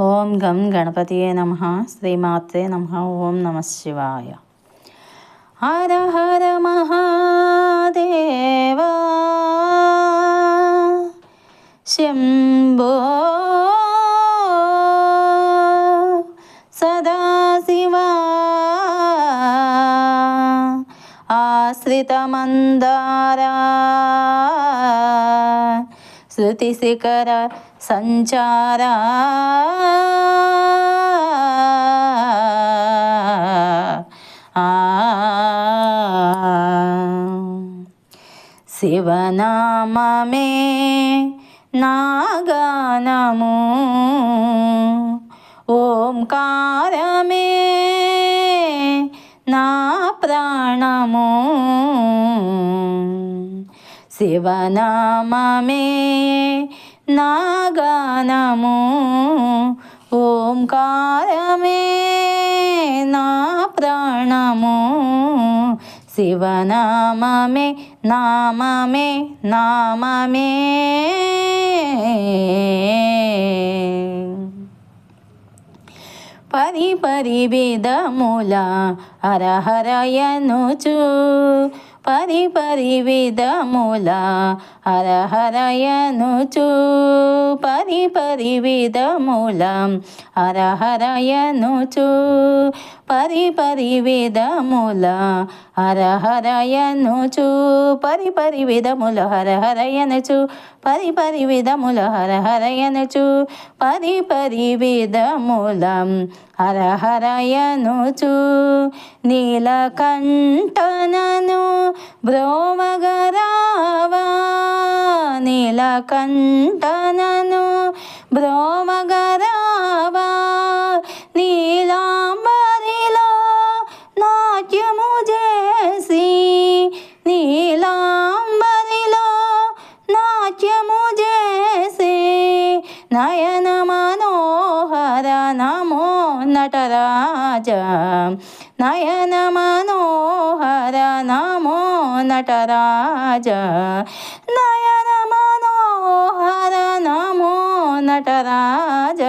ఓం గం గణపతియే నమ శ్రీమాత్రే నమ ఓం నమ శివాయ హర హర మహాదేవా శంభో సదాశివా ఆశ్రితమందారా శృతిశిఖర సంచారా? శివనామే శివనామమే నాగానము ఓంకారమే నా ప్రాణము. శివనామే నాగానము ఓంకారమే నా ప్రాణము. శివనామే నామే నామే పరి పరి విధముల హరహరయనుచు పరి పరి విధముల హరహరయనుచు పరి పరి విధముల హరహరయనుచు పరి పరి విధముల హరహరయనుచు పరి పరి విధముల హరహరయనుచు పరి పరి విధముల హరహరయనుచు పరి పరి విధముల హరహరయనుచు నీలకంఠనను బ్రోమగరావా. నీలకంఠనను బ్రోమగరావా నయన మనోహర నమో నటరాజ నయన మనోహర నమో నటరాజ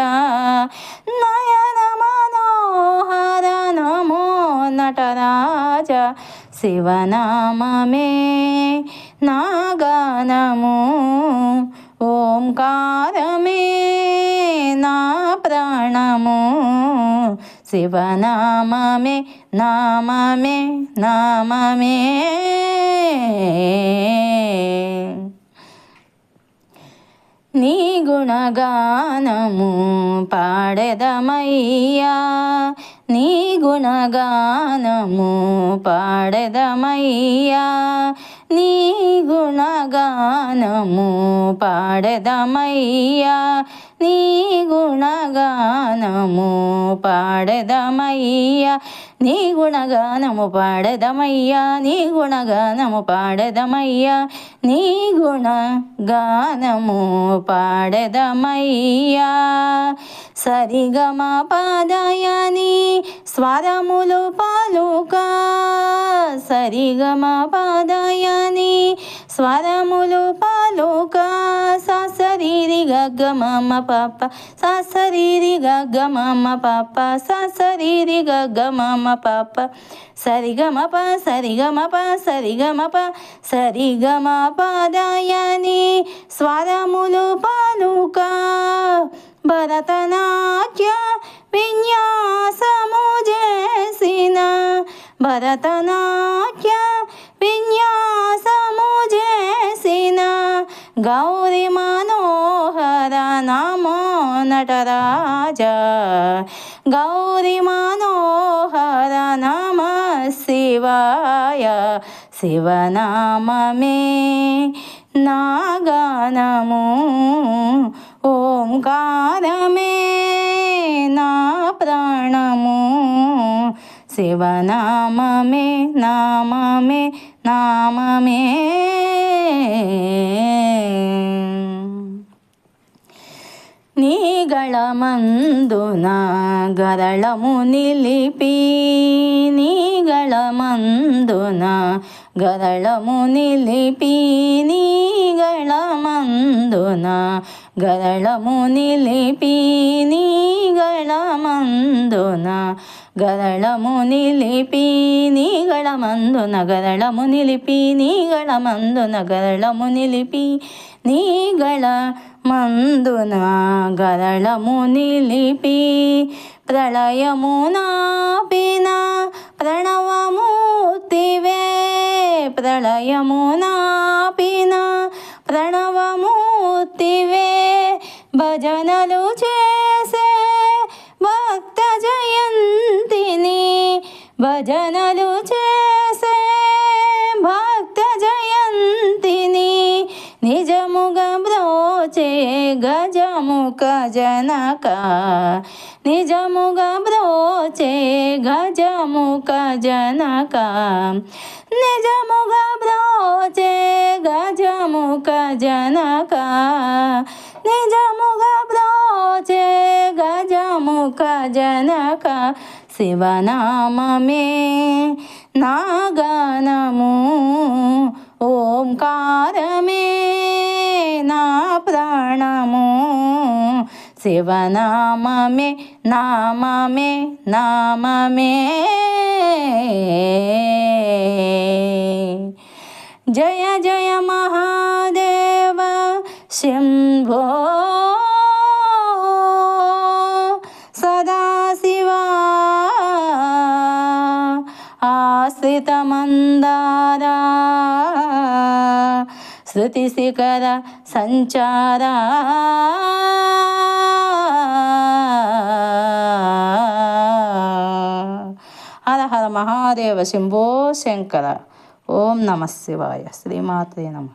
నయన మనోహర నమో నటరాజ శివనామే నాగానము ఓంకారమే నా ప్రాణము. శివనామమే నామమే నామమే. నీ గుణగానము పాడెదమయ్యా. నీ గుణగానము పాడెదమయ్యా. నీ గుణగానము పాడెదమయ్యా. నీ గుణగా గుణగానము పాడదమయ్యా నీ గుణగానము పాడదమయ్యా నీ గుణగానము పాడదమయ్యా నీ గుణగానము పాడదమయ్యా సరిగమ పాదాయాని స్వరములు పాలుకా సరిగమ పాదాయాని స్వరములు పాలు ససరీరి గగ్గమమ్మ పాప ససరీరి గగ్గమమ్మ పాప ససరీరి గగ్గమమ్మ పాప సరిగమప సరిగమప సరిగమప సరిగమ పదయని స్వరములు పాలుక భరతనాట్య విన్యాసము చేసిన భరతనాట్య విన్యాసము చేసిన గౌరి నటరాజ. గౌరి మనోహర నమ శివాయ. శివనామే నాగానము. ఓంకారమే నా ప్రాణము. శివనామే నామే నామే నీగళ మందున గరళము నిలిపి నీగళ మందున గరళము నిలిపి నీగళ మందున గరళము నిలిపి నీగళ మందున గరళము నిలిపి నీగళ మందున గరళము నిలిపి నీగళ మందున గరళము నిలిపి నీగళ మందున గరళము నిలిపి ప్రళయమునాపిన ప్రణవమూర్తివే ప్రళయమునాపిన ప్రణవమూర్తివే భజనలు చే గజముఖ జనక నిజముగా బ్రోచే గజముఖ జనక నిజముగా బ్రోచే గజముఖ జనక నిజముగా బ్రోచే గజముఖ జనక శివనామమే నాగానము ఓంకారమే నా ప్రాణము శివనామమే నామమే నామమే జయ జయ మహాదేవ శంభో సదాశివా ఆశ్రితమందారా శృతిశిఖర సంచారా మహాదేవ శంభో శంకర ఓం నమ శివాయ శ్రీమాతే నమ